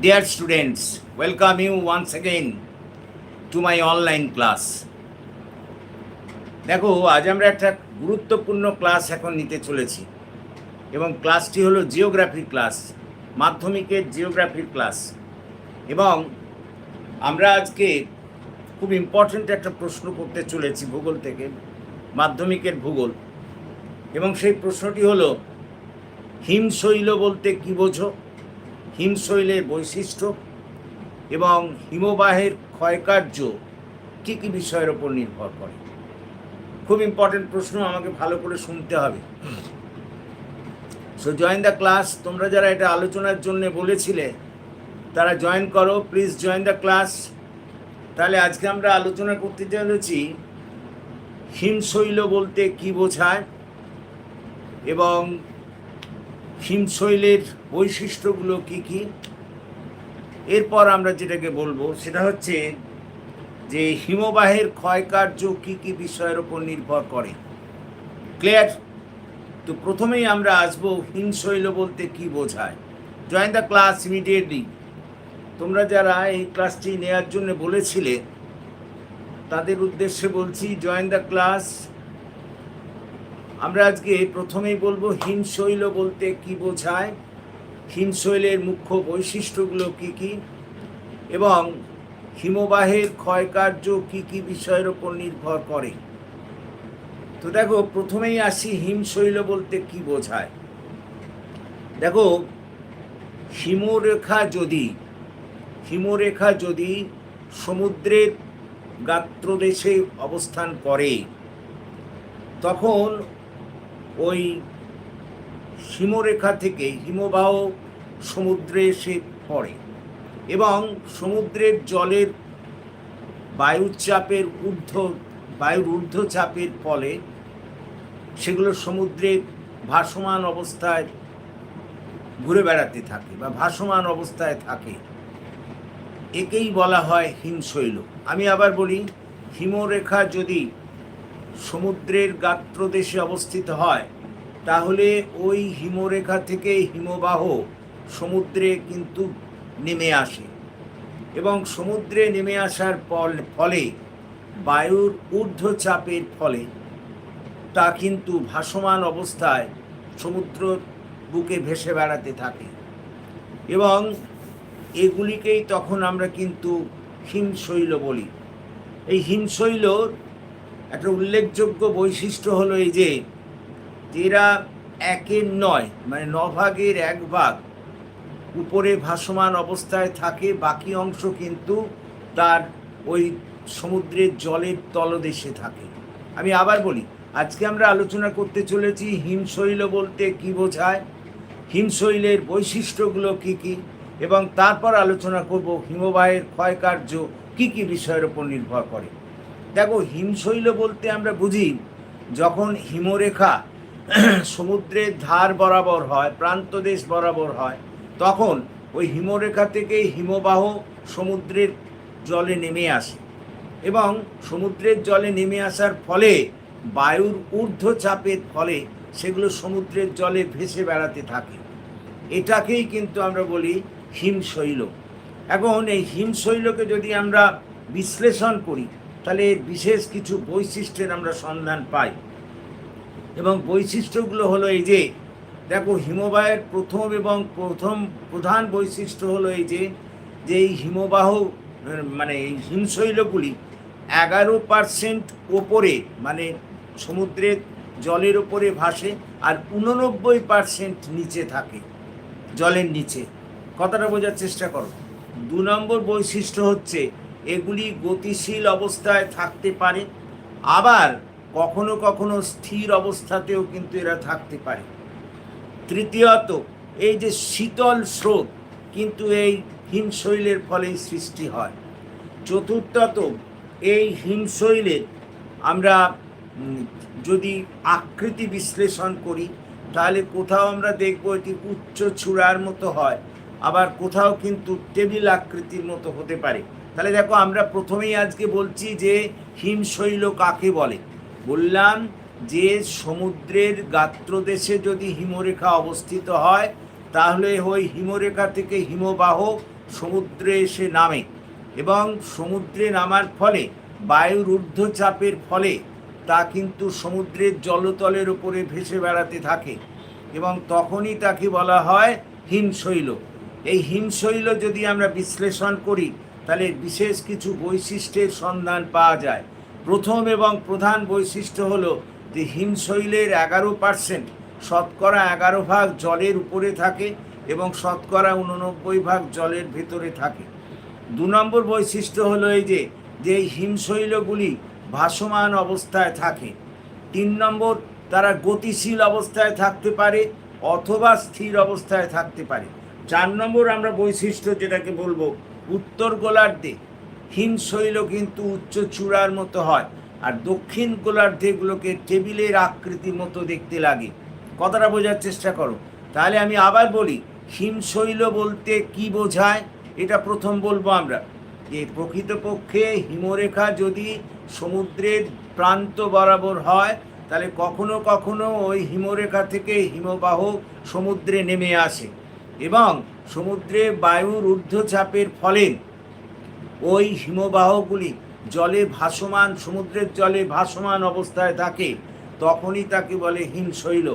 Dear students, welcome you once again to my online class. দেখো আজ আমরা একটা গুরুত্বপূর্ণ ক্লাস এখন নিতে চলেছি এবং ক্লাসটি হলো জিওগ্রাফির ক্লাস মাধ্যমিকের জিওগ্রাফির ক্লাস এবং আমরা আজকে খুব ইম্পর্ট্যান্ট একটা প্রশ্ন করতে চলেছি ভূগোল থেকে মাধ্যমিকের ভূগোল। এবং সেই প্রশ্নটি হলো হিমশৈল বলতে কী বোঝো? হিমশৈলের বৈশিষ্ট্য এবং হিমবাহের ক্ষয়কার্য কী কী বিষয়ের ওপর নির্ভর করে? খুব ইম্পর্টেন্ট প্রশ্ন, আমাকে ভালো করে শুনতে হবে। সো জয়েন দ্য ক্লাস তোমরা যারা এটা আলোচনার জন্য বলেছিলে, তারা জয়েন করো প্লিজ জয়েন দ্য ক্লাস তাহলে আজকে আমরা আলোচনা করতে চলেছি হিমশৈল বলতে কি বোঝায় এবং হিমশৈলের বৈশিষ্ট্যগুলো কি কি? এরপর আমরা যেটাকে বলব, সেটা হচ্ছে যে হিমবাহের ক্ষয়কার্য কি কি বিষয়ের উপর নির্ভর করে। ক্লিয়ার? তো প্রথমেই আমরা আসব হিমশৈল বলতে কি বোঝায়। জয়েন দ্য ক্লাস ইমিডিয়েটলি তোমরা যারা এই ক্লাসটি নেওয়ার জন্য বলেছিলে, তাদের উদ্দেশ্যে বলছি জয়েন দ্য ক্লাস আমরা আজকে প্রথমেই বলব, হিমশৈল বলতে কি বোঝায়? হিমশৈলের মুখ্য বৈশিষ্ট্যগুলো কি কি? এবং হিমবাহের ক্ষয়কার্য কি কি বিষয়ের ওপর নির্ভর করে? তো দেখো, প্রথমেই আসি হিমশৈল বলতে কি বোঝায়? দেখো, হিমরেখা যদি হিমরেখা যদি সমুদ্রের গাত্রদেশে অবস্থান করে, তখন ওই হিমরেখা থেকে হিমবাহ সমুদ্রে এসে পড়ে এবং সমুদ্রের জলের বায়ুচাপের ঊর্ধ্ব, বায়ুর ঊর্ধ্বচাপের ফলে সেগুলো সমুদ্রে ভাসমান অবস্থায় ঘুরে বেড়াতে থাকে বা ভাসমান অবস্থায় থাকে। একেই বলা হয় হিমশৈল। আমি আবার বলি, হিমরেখা যদি সমুদ্রের গাত্রদেশে অবস্থিত হয়, তাহলে ওই হিমরেখা থেকে হিমবাহ সমুদ্রে কিন্তু নেমে আসে এবং সমুদ্রে নেমে আসার ফলে বায়ুর ঊর্ধ্বচাপের ফলে তা কিন্তু ভাসমান অবস্থায় সমুদ্র বুকে ভেসে বেড়াতে থাকে এবং এগুলিকেই তখন আমরা কিন্তু হিমশৈল বলি। এই হিমশৈলর একটা উল্লেখযোগ্য বৈশিষ্ট্য হলো এই যে এরা একের নয় মানে নভাগের এক ভাগ উপরে ভাসমান অবস্থায় থাকে, বাকি অংশ কিন্তু তার ওই সমুদ্রের জলের তলদেশে থাকে। আমি আবার বলি, আজকে আমরা আলোচনা করতে চলেছি হিমশৈল বলতে কি বোঝায়, হিমশৈলের বৈশিষ্ট্যগুলো কি কি, এবং তারপর আলোচনা করব হিমবাহের ক্ষয়কার্য কি কি বিষয়ের উপর নির্ভর করে। দেখো, হিমশৈল বলতে আমরা বুঝি, যখন হিমরেখা সমুদ্রের ধার বরাবর হয়, প্রান্তদেশ বরাবর হয়, তখন ওই হিমরেখা থেকে হিমবাহ সমুদ্রের জলে নেমে আসে এবং সমুদ্রের জলে নেমে আসার ফলে বায়ুর ঊর্ধ্বচাপের ফলে সেগুলো সমুদ্রের জলে ভেসে বেড়াতে থাকে। এটাকেই কিন্তু আমরা বলি হিমশৈল। এখন এই হিমশৈলকে যদি আমরা বিশ্লেষণ করি তাহলে এর বিশেষ কিছু বৈশিষ্ট্যের আমরা সন্ধান পাই। এবং বৈশিষ্ট্যগুলো হলো এই যে, দেখো হিমবাহের প্রথম এবং প্রথম প্রধান বৈশিষ্ট্য হলো এই যে যে এই হিমবাহ মানে এই হিমশৈলগুলি এগারো পারসেন্ট ওপরে মানে সমুদ্রের জলের ওপরে ভাসে আর উননব্বই পারসেন্ট নিচে থাকে, জলের নিচে। কথাটা বোঝার চেষ্টা করো। দু নম্বর বৈশিষ্ট্য হচ্ছে এগুলি গতিশীল অবস্থায় থাকতে পারে। আবার কখনো কখনো স্থির অবস্থাতেও কিন্তু এরা থাকতে পারে। তৃতীয়ত, এই যে শীতল স্রোত কিন্তু এই হিমশৈলের ফলেই সৃষ্টি হয়। চতুর্থত, এই হিমশৈলের আমরা যদি আকৃতি বিশ্লেষণ করি, তাহলে কোথাও আমরা দেখব এটি উচ্চ চূড়ার মতো হয়, আবার কোথাও কিন্তু টেবিল আকৃতির মতো হতে পারে। তাহলে দেখো, আমরা প্রথমেই আজকে বলছি যে হিমশৈল কাকে বলে? বললাম যে সমুদ্রের গাত্রদেশে যদি হিমরেখা অবস্থিত হয়, তাহলে ওই হিমরেখা থেকে হিমবাহ সমুদ্রে এসে নামে এবং সমুদ্রে নামার ফলে, বায়ুর ঊর্ধ্বচাপের ফলে তা কিন্তু সমুদ্রের জলতলের উপরে ভেসে বেড়াতে থাকে এবং তখনই তাকে বলা হয় হিমশৈল। এই হিমশৈল যদি আমরা বিশ্লেষণ করি তাহলে বিশেষ কিছু বৈশিষ্ট্যের সন্ধান পাওয়া যায়। প্রথম এবং প্রধান বৈশিষ্ট্য হলো যে হিমশৈলের এগারো পার্সেন্ট শতকরা এগারো ভাগ জলের উপরে থাকে এবং শতকরা উননব্বই ভাগ জলের ভেতরে থাকে। দু নম্বর বৈশিষ্ট্য হলো এই যে যে হিমশৈলগুলি ভাসমান অবস্থায় থাকে। তিন নম্বর, তারা গতিশীল অবস্থায় থাকতে পারে অথবা স্থির অবস্থায় থাকতে পারে। চার নম্বর আমরা বৈশিষ্ট্য যেটাকে বলব উত্তর গোলার্ধে। হিমশৈল কিন্তু উচ্চ চূড়ার মতো হয়, আর দক্ষিণ গোলার্ধে এগুলোকে টেবিলের আকৃতির মতো দেখতে লাগে। কথাটা বোঝার চেষ্টা করো। তাহলে আমি আবার বলি হিমশৈল বলতে কি বোঝায়? এটা প্রথম বলব আমরা। যে প্রকৃতপক্ষে হিমরেখা যদি সমুদ্রের প্রান্ত বরাবর হয়, তাহলে কখনো কখনো ওই হিমরেখা থেকে হিমবাহ সমুদ্রে নেমে আসে। এবং সমুদ্রে বায়ুর ঊর্ধ্বচাপের ফলে ওই হিমবাহগুলি জলে ভাসমান, সমুদ্রের জলে ভাসমান অবস্থায় থাকে, তখনই তাকে বলে হিমশৈল।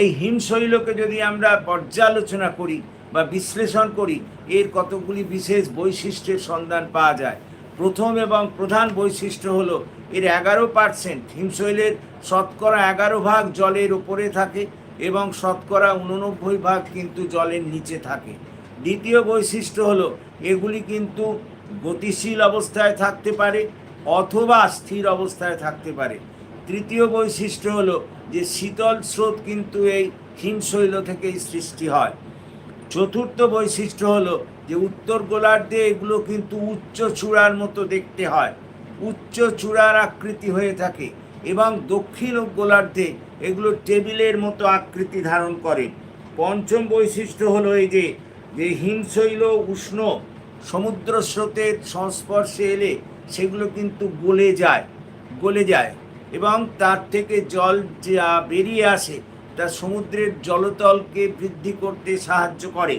এই হিমশৈলকে যদি আমরা পর্যালোচনা করি বা বিশ্লেষণ করি, এর কতগুলি বিশেষ বৈশিষ্ট্যের সন্ধান পাওয়া যায়? প্রথম এবং প্রধান বৈশিষ্ট্য হলো, এর এগারো পার্সেন্ট হিমশৈলের শতকরা এগারো ভাগ জলের ওপরে থাকে এবং শতকরা উননব্বই ভাগ কিন্তু জলের নিচে থাকে। দ্বিতীয় বৈশিষ্ট্য হলো, এগুলি কিন্তু গতিশীল অবস্থায় থাকতে পারে অথবা স্থির অবস্থায় থাকতে পারে। তৃতীয় বৈশিষ্ট্য হলো যে শীতল স্রোত কিন্তু এই হিমশৈল থেকেই সৃষ্টি হয়। চতুর্থ বৈশিষ্ট্য হলো যে উত্তর গোলার্ধে এগুলো কিন্তু উচ্চ চূড়ার মতো দেখতে হয়। উচ্চ চূড়ার আকৃতি হয়ে থাকে এবং দক্ষিণ গোলার্ধে এগুলো টেবিলের মতো আকৃতি ধারণ করে। পঞ্চম বৈশিষ্ট্য হলো এই যে যে হিমশৈল উষ্ণ সমুদ্র স্রোতের সংস্পর্শে এলে সেগুলো কিন্তু গলে যায় গলে যায় এবং তার থেকে জল যা বেরিয়ে আসে তা সমুদ্রের জলতলকে বৃদ্ধি করতে সাহায্য করে।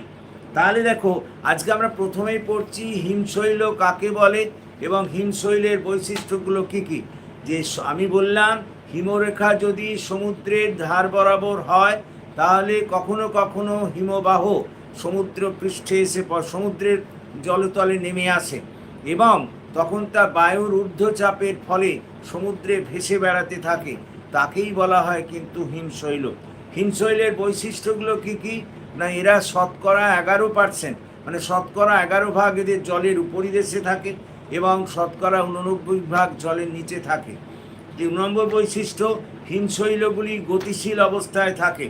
তাহলে দেখো, আজকে আমরা প্রথমেই পড়ছি হিমশৈল কাকে বলে এবং হিমশৈলের বৈশিষ্ট্যগুলো কী কী? যে আমি বললাম, হিমরেখা যদি সমুদ্রের ধার বরাবর হয়, তাহলে কখনো কখনো হিমবাহ সমুদ্র পৃষ্ঠে এসে সমুদ্রের জলতলে নেমে আসে এবং তখন তা বায়ুর ঊর্ধ্বচাপের ফলে সমুদ্রে ভেসে বেড়াতে থাকে। তাকেই বলা হয় কিন্তু হিমশৈল। হিমশৈলের বৈশিষ্ট্যগুলো কি কি? না, এরা শতকরা এগারো পার্সেন্ট মানে শতকরা এগারো ভাগ এদের জলের উপরিদেশে থাকে এবং শতকরা উননব্বই ভাগ জলের নিচে থাকে। তিন নম্বর বৈশিষ্ট্য, হিমশৈলগুলি গতিশীল অবস্থায় থাকে।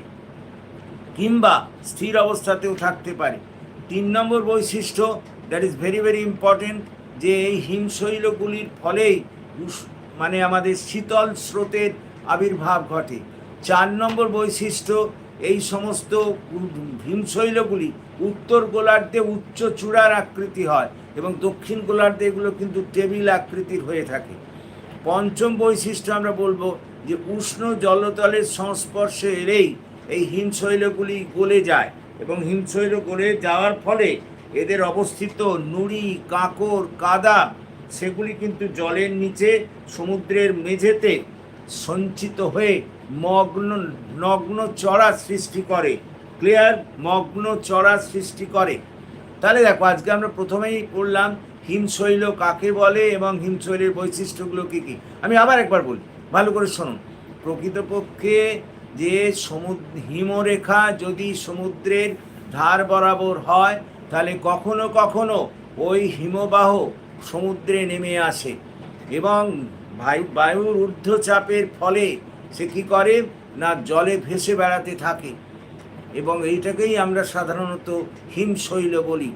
কিংবা স্থির অবস্থাতেও থাকতে পারে। তিন নম্বর বৈশিষ্ট্য that is very very important যে এই হিমশৈলগুলির ফলেই মানে আমাদের শীতল স্রোতের আবির্ভাব ঘটে। চার নম্বর বৈশিষ্ট্য, এই সমস্ত হিমশৈলগুলি উত্তর গোলার্ধে উচ্চ চূড়ার আকৃতি হয় এবং দক্ষিণ গোলার্ধে এগুলো কিন্তু টেবিল আকৃতির হয়ে থাকে। পঞ্চম বৈশিষ্ট্য আমরা বলব যে উষ্ণ জলতলের সংস্পর্শে এলেই এই হিমশৈলগুলি গলে যায় এবং হিমশৈল গলে যাওয়ার ফলে এদের অবস্থিত নুড়ি কাঁকড় কাদা সেগুলি কিন্তু জলের নিচে সমুদ্রের মেঝেতে সঞ্চিত হয়ে মগ্ন, নগ্ন চড়া সৃষ্টি করে ক্লিয়ার মগ্ন চড়া সৃষ্টি করে। তাহলে দেখো, আজকে আমরা প্রথমেই পড়লাম হিমশৈল কাকে বলে এবং হিমশৈলের বৈশিষ্ট্যগুলো কী কী। আমি আবার একবার বলি, ভালো করে শুনুন। প্রকৃতপক্ষে যে সমুদ্র হিমরেখা যদি সমুদ্রের ধার বরাবর হয়, তাহলে কখনো কখনো ওই হিমবাহ সমুদ্রে নেমে আসে। এবং বায়ু, বায়ুর ঊর্ধ্বচাপের ফলে সে কী করে? না, জলে ভেসে বেড়াতে থাকে। এবং এইটাকেই আমরা সাধারণত হিমশৈল বলি।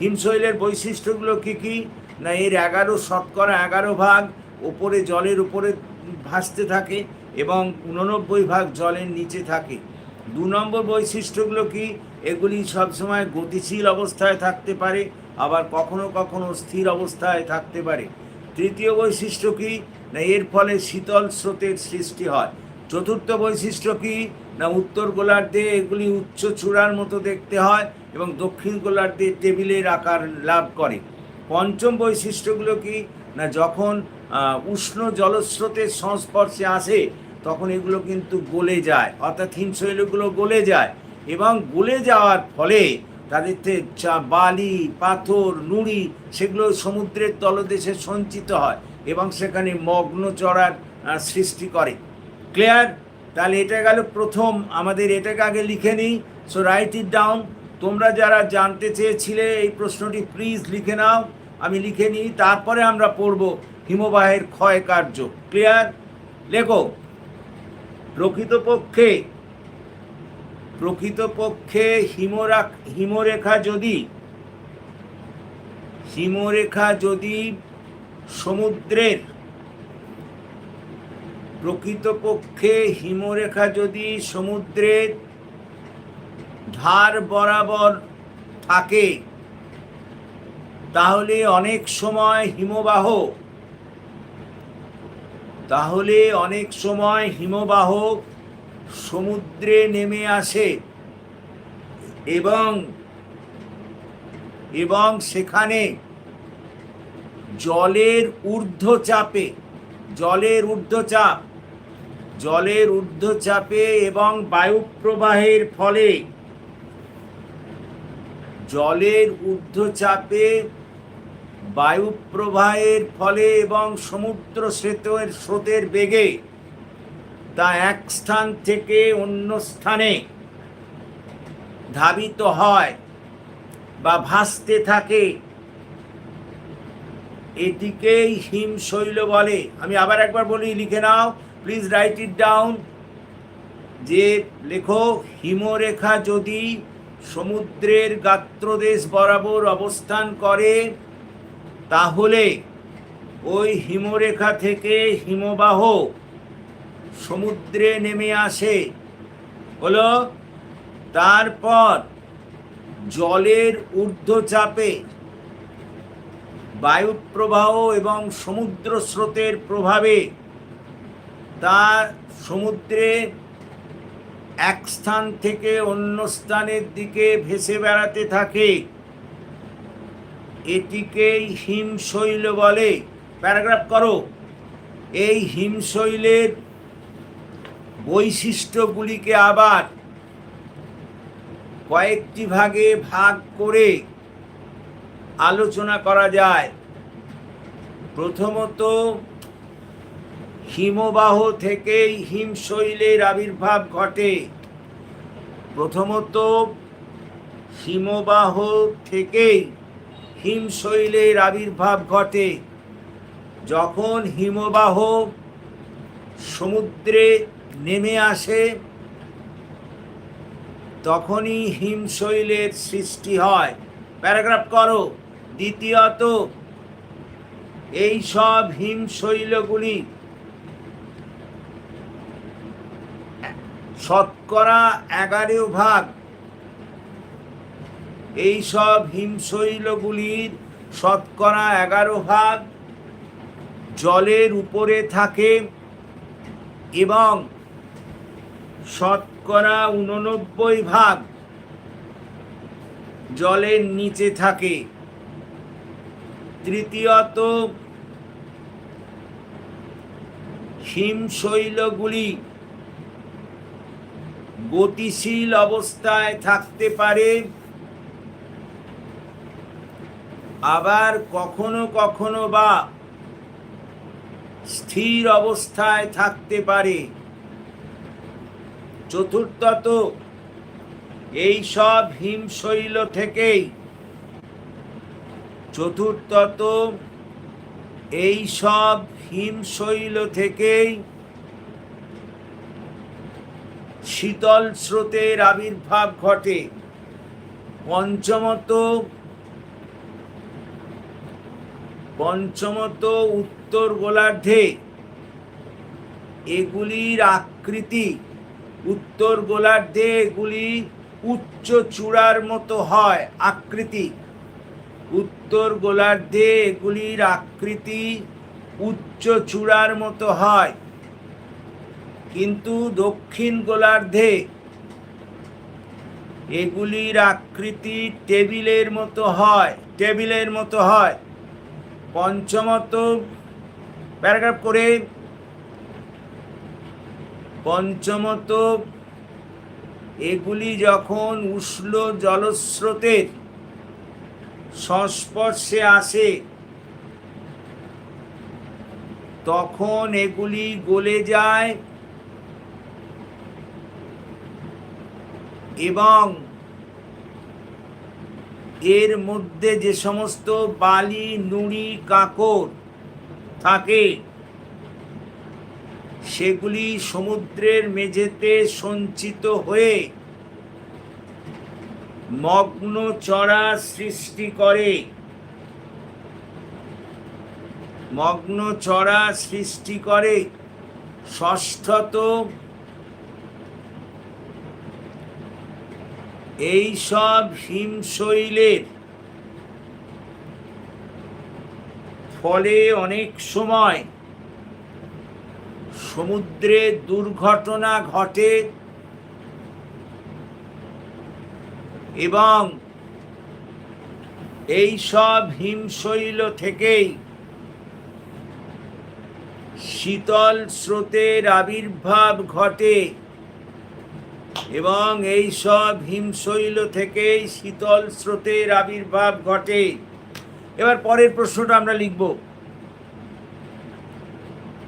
হিমশৈলের বৈশিষ্ট্যগুলো কী কী? না, এর এগারো শতকরা এগারো ভাগ ওপরে জলের উপরে ভাসতে থাকে এবং উননব্বই ভাগ জলের নিচে থাকে। দু নম্বর বৈশিষ্ট্যগুলো কি? এগুলি সবসময় গতিশীল অবস্থায় থাকতে পারে, আবার কখনো কখনো স্থির অবস্থায় থাকতে পারে। তৃতীয় বৈশিষ্ট্য কি? না, এর ফলে শীতল স্রোতের সৃষ্টি হয়। চতুর্থ বৈশিষ্ট্য কি? না, উত্তর গোলার্ধে এগুলি উচ্চ চূড়ার মতো দেখতে হয় এবং দক্ষিণ গোলার্ধে টেবিলের আকার লাভ করে। পঞ্চম বৈশিষ্ট্যগুলো কি? না, যখন উষ্ণ জলস্রোতের সংস্পর্শে আসে তখন এগুলো কিন্তু গলে যায়। অর্থাৎ হিমশৈলগুলো গলে যায় এবং গলে যাওয়ার ফলে তাদের থেকে চা- বালি, পাথর, নুড়ি সেগুলো সমুদ্রের তলদেশে সঞ্চিত হয় এবং সেখানে মগ্ন চড়ার সৃষ্টি করে। ক্লিয়ার? তাহলে এটা গেল প্রথম। আমাদের এটাকে আগে লিখে নিই। সো রাইট ইট ডাউন তোমরা যারা জানতে চেয়েছিলে এই প্রশ্নটি প্লিজ লিখে নাও। আমি লিখে নিই। তারপরে আমরা পড়ব হিমবাহের ক্ষয় কার্য। ক্লিয়ার? লেখো। প্রকৃতপক্ষে প্রকৃতপক্ষে হিমরা হিমরেখা যদি হিমরেখা যদি সমুদ্রের, প্রকৃতপক্ষে হিমরেখা যদি সমুদ্রের ধার বরাবর থাকে, তাহলে অনেক সময় হিমবাহ তাহলে অনেক সময় হিমবাহ সমুদ্রে নেমে আসে এবং এবং সেখানে জলের ঊর্ধ্বচাপে, জলের ঊর্ধ্বচাপ, জলের ঊর্ধ্বচাপে এবং বায়ুপ্রবাহের ফলে জলের ঊর্ধ্বচাপে বায়ুপ্রবাহের ফলে এবং সমুদ্র স্রোতের স্রোতের বেগে তা এক স্থান থেকে অন্য স্থানে ধাবিত হয় বা ভাসতে থাকে। এটিকেই হিমশৈল বলে। আমি আবার একবার বলি, লিখে নাও। প্লিজ রাইট ইট ডাউন যে লেখো হিমরেখা যদি সমুদ্রের গাত্রদেশ বরাবর অবস্থান করে তাহলে ওই হিমরেখা থেকে হিমবাহ সমুদ্রে নেমে আসে। হলো, তারপর জলের ঊর্ধ্বচাপে বায়ুপ্রবাহ এবং সমুদ্র স্রোতের প্রভাবে তা সমুদ্রে এক স্থান থেকে অন্য স্থানের দিকে ভেসে বেড়াতে থাকে। এটিকেই হিমশৈল বলে। প্যারাগ্রাফ করো। এই হিমশৈলের বৈশিষ্ট্যগুলিকে আবার কয়েকটি ভাগে ভাগ করে আলোচনা করা যায়। প্রথমত, হিমবাহ থেকেই হিমশৈলের আবির্ভাব ঘটে। প্রথমত, হিমবাহ থেকেই হিমশৈলের আবির্ভাব ঘটে। যখন হিমবাহ সমুদ্রে নেমে আসে, তখনই হিমশৈলের সৃষ্টি হয়। প্যারাগ্রাফ করো। দ্বিতীয়ত এই সব হিমশৈলগুলি শতকরা এগারো ভাগ এই সব হিমশৈলগুলির শতকরা এগারো ভাগ জলের উপরে থাকে এবং শতকরা উননব্বই ভাগ জলের নিচে থাকে। তৃতীয়ত, হিমশৈলগুলি গতিশীল অবস্থায় থাকতে পারে। আবার কখনো কখনো বা স্থির অবস্থায় থাকতে পারে। চতুর্থত এই সব হিমশৈল থেকেই। চতুর্থত এই সব হিমশৈল থেকেই শীতল স্রোতের আবির্ভাব ঘটে। পঞ্চমত পঞ্চমত উত্তর গোলার্ধে। এগুলির আকৃতি উত্তর গোলার্ধে এগুলি উচ্চ চূড়ার মতো হয়, আকৃতি। উত্তর গোলার্ধে এগুলির আকৃতি উচ্চ চূড়ার মতো হয়। কিন্তু দক্ষিণ গোলার্ধে এগুলির আকৃতি টেবিলের মতো হয়, টেবিলের মতো হয়। পঞ্চমত প্যারাগ্রাফ করে পঞ্চমত এগুলি যখন উষ্ণ জলস্রোতের সংস্পর্শে আসে, তখন এগুলি গলে যায় এবং এর মধ্যে যে সমস্ত বালি, নুড়ি কাঁকড় থাকে, সেগুলি সমুদ্রের মেঝেতে সঞ্চিত হয়ে মগ্ন চড়া সৃষ্টি করে। মগ্ন চড়া সৃষ্টি করে ষষ্ঠত এই সব হিমশৈলের ফলে অনেক সময় সমুদ্রে দুর্ঘটনা ঘটে এবং এই সব হিমশৈল থেকেই শীতল স্রোতের আবির্ভাব ঘটে। এবং এই সব হিমশৈল থেকেই শীতল স্রোতের আবির্ভাব ঘটে। এবার পরের প্রশ্নটা আমরা লিখব।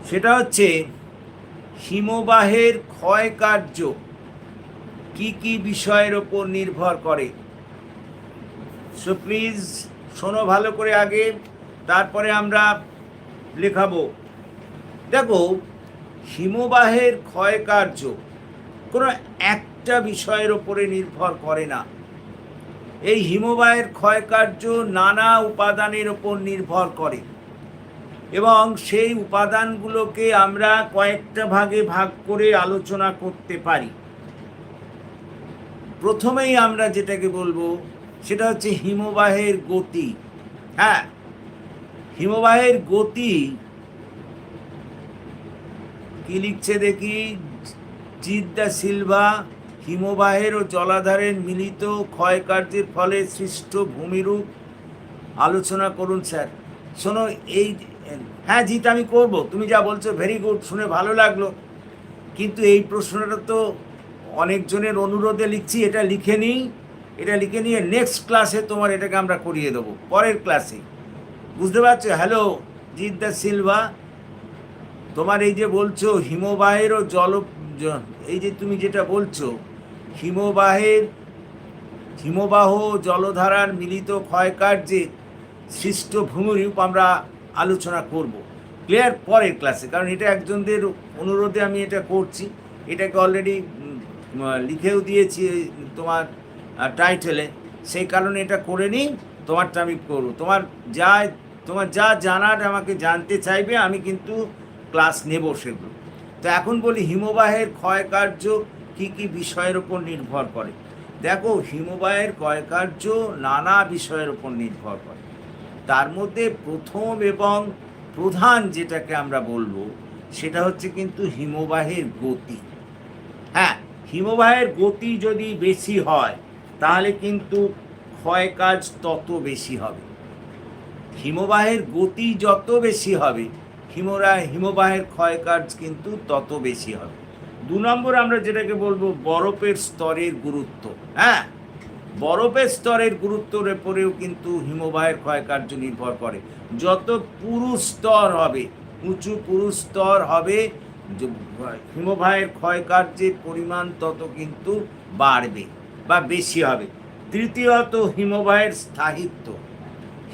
সেটা হচ্ছে, হিমবাহের ক্ষয় কার্য কি কি বিষয়ের ওপর নির্ভর করে? সো প্লিজ শোনো ভালো করে আগে, তারপরে আমরা লেখাবো। দেখো, হিমবাহের ক্ষয় কার্য কোনো একটা বিষয়ের ওপরে নির্ভর করে না। এই হিমবাহের ক্ষয়কার্য নানা উপাদানের ওপর নির্ভর করে এবং সেই উপাদানগুলোকে আমরা কয়েকটা ভাগে ভাগ করে আলোচনা করতে পারি। প্রথমেই আমরা যেটাকে বলব সেটা হচ্ছে হিমবাহের গতি। হ্যাঁ হিমবাহের গতি কি লিখছে দেখি? জিদ্দা সিলভা হিমবাহের ও জলাধারের মিলিত ক্ষয়কার্যের ফলে সৃষ্ট ভূমিরূপ। আলোচনা করুন, স্যার। শোনো, এই হ্যাঁ জিত আমি করব। তুমি যা বলছো ভেরি গুড শুনে ভালো লাগল। কিন্তু এই প্রশ্নটা তো অনেকজনের অনুরোধে লিখছি, এটা লিখে নিই। এটা লিখে নিয়ে নেক্সট ক্লাসে তোমার এটাকে আমরা করিয়ে দেবো, পরের ক্লাসে বুঝতে পারছ? হ্যালো জিদ্দা সিলভা। তোমার এই যে বলছো হিমবাহেরও জল জ- এই যে তুমি যেটা বলছো, হিমবাহের, হিমবাহ জলধারার মিলিত ক্ষয়কার্যে সৃষ্ট ভূমিরূপ আমরা আলোচনা করব। ক্লিয়ার? পরের ক্লাসে। কারণ এটা একজনদের অনুরোধে আমি এটা করছি। এটাকে অলরেডি লিখেও দিয়েছি তোমার টাইটেলে সেই কারণে এটা করে নিই, তোমারটা আমি করব। তোমার যা তোমার যা জানার আমাকে জানতে চাইবে, আমি কিন্তু ক্লাস নেব সেগুলো। তো এখন বলি, হিমবাহের ক্ষয়কার্য কি কি বিষয়ের উপর নির্ভর করে? দেখো, হিমবাহের ক্ষয়কার্য নানা বিষয়ের উপর নির্ভর করে। তার মধ্যে প্রথম এবং প্রধান যেটাকে আমরা বলব, সেটা হচ্ছে কিন্তু হিমবাহের গতি। হ্যাঁ হিমবাহের গতি যদি বেশি হয়, তাহলে কিন্তু ক্ষয় কাজ তত বেশি হবে। হিমবাহের গতি যত বেশি হবে হিমরা হিমবাহের ক্ষয় কাজ কিন্তু তত বেশি হবে। দু নম্বর আমরা যেটাকে বলব বরফের স্তরের গুরুত্ব হ্যাঁ? বরফের স্তরের গুরুত্বের উপরেও কিন্তু হিমবাহের ক্ষয়কার্য নির্ভর করে। যত পুরু স্তর হবে, উঁচু পুরু স্তর হবে হিমবাহের ক্ষয়কার্যের পরিমাণ তত কিন্তু বাড়বে বা বেশি হবে। তৃতীয়ত হিমবাহের স্থায়িত্ব।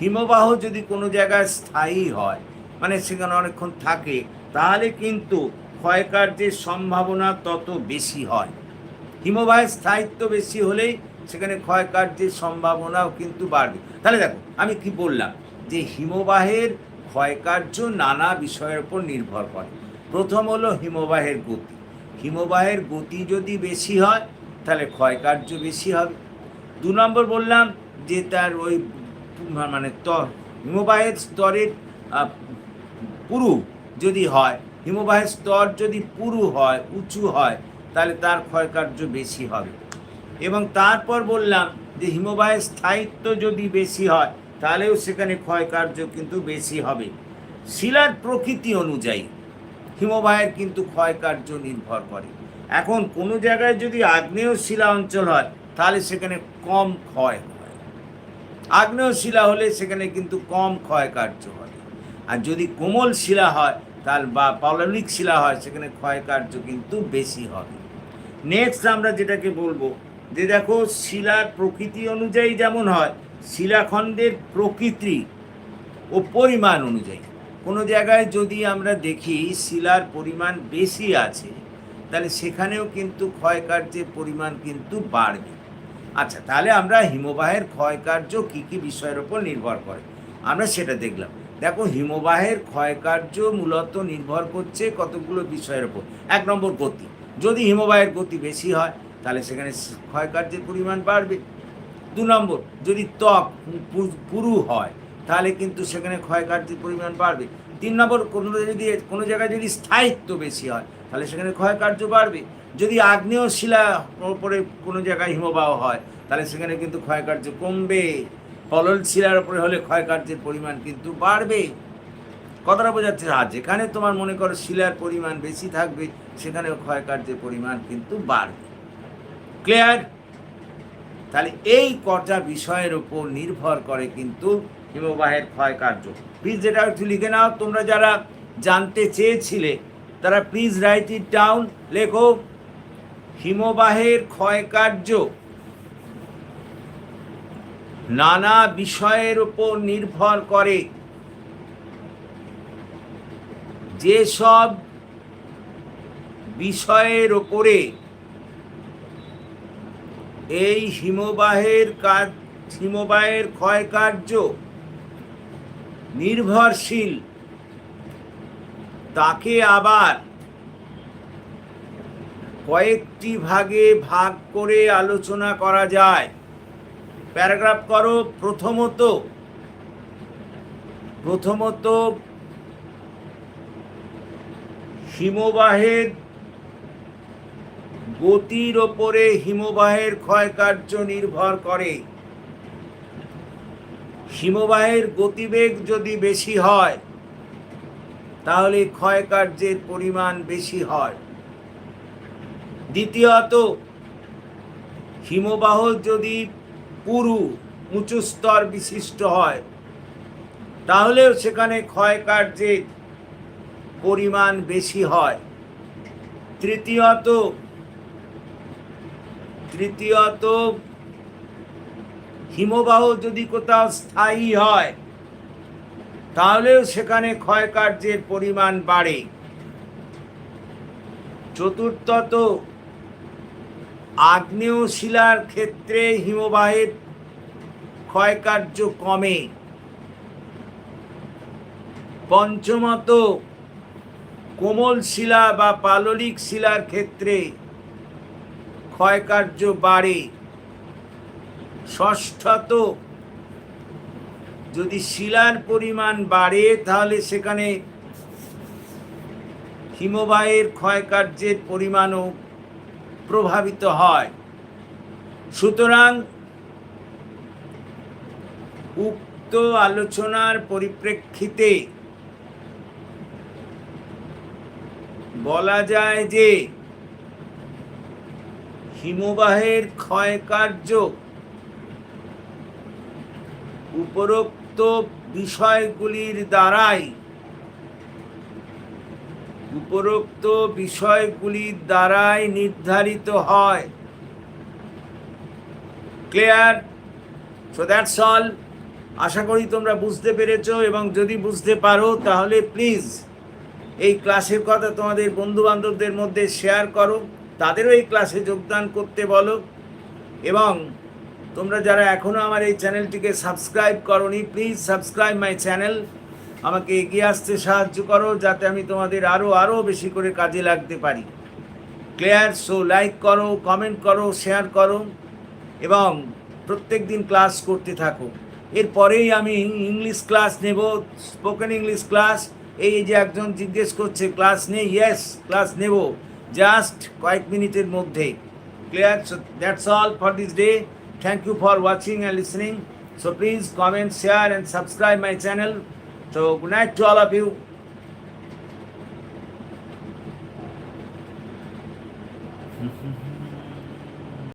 হিমবাহ যদি কোনো জায়গায় স্থায়ী হয় মানে সেখানে অনেকক্ষণ থাকে, তাহলে কিন্তু ক্ষয়কার্যের সম্ভাবনা তত বেশি হয়। হিমবাহের স্থায়িত্ব বেশি হলেই সেখানে ক্ষয়কার্যের সম্ভাবনাও কিন্তু বাড়বে। তাহলে দেখো, আমি কি বললাম যে হিমবাহের ক্ষয়কার্য নানা বিষয়ের উপর নির্ভর করে। প্রথম হলো হিমবাহের গতি। হিমবাহের গতি যদি বেশি হয়, তাহলে ক্ষয়কার্য বেশি হবে। দু নম্বর বললাম যে তার ওই মানে হিমবাহের স্তরের পুরু যদি হয়, হিমবাহের স্তর যদি পুরু হয়, উঁচু হয়, তাহলে তার ক্ষয়কার্য বেশি হবে। এবং তারপর বললাম যে হিমবাহের স্থায়িত্ব যদি বেশি হয়, তাহলেও সেখানে ক্ষয়কার্য কিন্তু বেশি হবে। শিলার প্রকৃতি অনুযায়ী হিমবাহের কিন্তু ক্ষয়কার্য নির্ভর করে। এখন কোনো জায়গায় যদি আগ্নেয় শিলা অঞ্চল হয়, তাহলে সেখানে কম ক্ষয় হয়। আগ্নেয় শিলা হলে সেখানে কিন্তু কম ক্ষয়কার্য হয়। আর যদি কোমল শিলা হয় তাহলে বা পাললিক শিলা হয়, সেখানে ক্ষয়কার্য কিন্তু বেশি হবে। নেক্সট আমরা যেটাকে বলব, যে দেখো শিলার প্রকৃতি অনুযায়ী যেমন হয়, শিলাখণ্ডের প্রকৃতি ও পরিমাণ অনুযায়ী। কোনো জায়গায় যদি আমরা দেখি শিলার পরিমাণ বেশি আছে, তাহলে সেখানেও কিন্তু ক্ষয়কার্যের পরিমাণ কিন্তু বাড়বে। আচ্ছা তাহলে আমরা হিমবাহের ক্ষয়কার্য কী কী বিষয়ের ওপর নির্ভর করে? আমরা সেটা দেখলাম। দেখো, হিমবাহের ক্ষয়কার্য মূলত নির্ভর করছে কতগুলো বিষয়ের ওপর। এক নম্বর গতি। যদি হিমবাহের গতি বেশি হয়, তাহলে সেখানে ক্ষয়কার্যের পরিমাণ বাড়বে। দু নম্বর, যদি ত্বক পুরু হয়, তাহলে কিন্তু সেখানে ক্ষয়কার্যের পরিমাণ বাড়বে। তিন নম্বর, কোনো যদি, কোনো জায়গায় যদি স্থায়িত্ব বেশি হয়, তাহলে সেখানে ক্ষয়কার্য বাড়বে। যদি আগ্নেয় শিলা ওপরে কোনো জায়গায় হিমবাহ হয়, তাহলে সেখানে কিন্তু ক্ষয়কার্য কমবে। পলল শিলার ওপরে হলে ক্ষয়কার্যের পরিমাণ কিন্তু বাড়বে। কথাটা বোঝাচ্ছে, আর যেখানে তোমার মনে করো শিলার পরিমাণ বেশি থাকবে, সেখানেও ক্ষয়কার্যের পরিমাণ কিন্তু বাড়বে। ক্লিয়ার তাহলে এই কটা বিষয়ের উপর নির্ভর করে কিন্তু হিমবাহের ক্ষয়কার্য। প্লিজ যেটা একটু লিখে নাও, তোমরা যারা জানতে চেয়েছিলে, তারা প্লিজ রাইট ইট ডাউন লেখো, হিমবাহের ক্ষয়কার্য নানা বিষয়ের উপর নির্ভর করে। যেসব বিষয়ের ওপরে এই হিমবাহের কাজ, হিমবাহের ক্ষয়কার্য নির্ভরশীল, তাকে আবার কয়েকটি ভাগে ভাগ করে আলোচনা করা যায়। প্যারাগ্রাফ করো, প্রথমত প্রথমত হিমবাহের গতির ওপরে হিমবাহের ক্ষয়কার্য নির্ভর করে। হিমবাহের গতিবেগ যদি বেশি হয়, তাহলে ক্ষয়কার্যের পরিমাণ বেশি হয়। দ্বিতীয়ত, হিমবাহ যদি পুরু উঁচু স্তর বিশিষ্ট হয়। তাহলেও সেখানে ক্ষয়কার্যের পরিমাণ বেশি হয়। তৃতীয়ত তৃতীয়ত, হিমবাহ যদি কোথাও স্থায়ী হয়, তাহলেও সেখানে ক্ষয়কার্যের পরিমাণ বাড়ে। চতুর্থত আগ্নেয় শিলার ক্ষেত্রে হিমবাহের ক্ষয়কার্য কমে। পঞ্চমত, কোমল শিলা বা পাললিক শিলার ক্ষেত্রে ক্ষয়কার্য বাড়ে। ষষ্ঠত, যদি শিলার পরিমাণ বাড়ে, তাহলে সেখানে হিমবাহের ক্ষয়কার্যের পরিমাণও প্রভাবিত হয়। সুতরাং উক্ত আলোচনার পরিপ্রেক্ষিতে বলা যায় যে হিমবাহের ক্ষয়কার্য উপরোক্ত বিষয়গুলির দ্বারাই উপরোক্ত বিষয়গুলির দ্বারাই নির্ধারিত হয়। ক্লিয়ার সো দ্যাটস অল আশা করি তোমরা বুঝতে পেরেছ এবং যদি বুঝতে পারো, তাহলে প্লিজ এই ক্লাসের কথা তোমাদের বন্ধু বান্ধবদের মধ্যে শেয়ার করো। তাদেরও এই ক্লাসে যোগদান করতে বলো। এবং তোমরা যারা এখনও আমার এই চ্যানেলটিকে সাবস্ক্রাইব করনি প্লিজ সাবস্ক্রাইব মাই চ্যানেল আমাকে এগিয়ে আসতে সাহায্য করো যাতে আমি তোমাদের আরও আরও বেশি করে কাজে লাগতে পারি। ক্লিয়ার সো লাইক করো কমেন্ট করো শেয়ার করো এবং প্রত্যেক দিন ক্লাস করতে থাকো। এরপরেই আমি ইংলিশ ক্লাস নেব স্পোকেন ইংলিশ ক্লাস এই যে একজন জিজ্ঞেস করছে ক্লাস নেই? ইয়েস ক্লাস নেব। জাস্ট কয়েক মিনিটের মধ্যে। Clear. So that's all for this day thank you for watching and listening. So please comment, share, and subscribe my channel. So good night to all of you.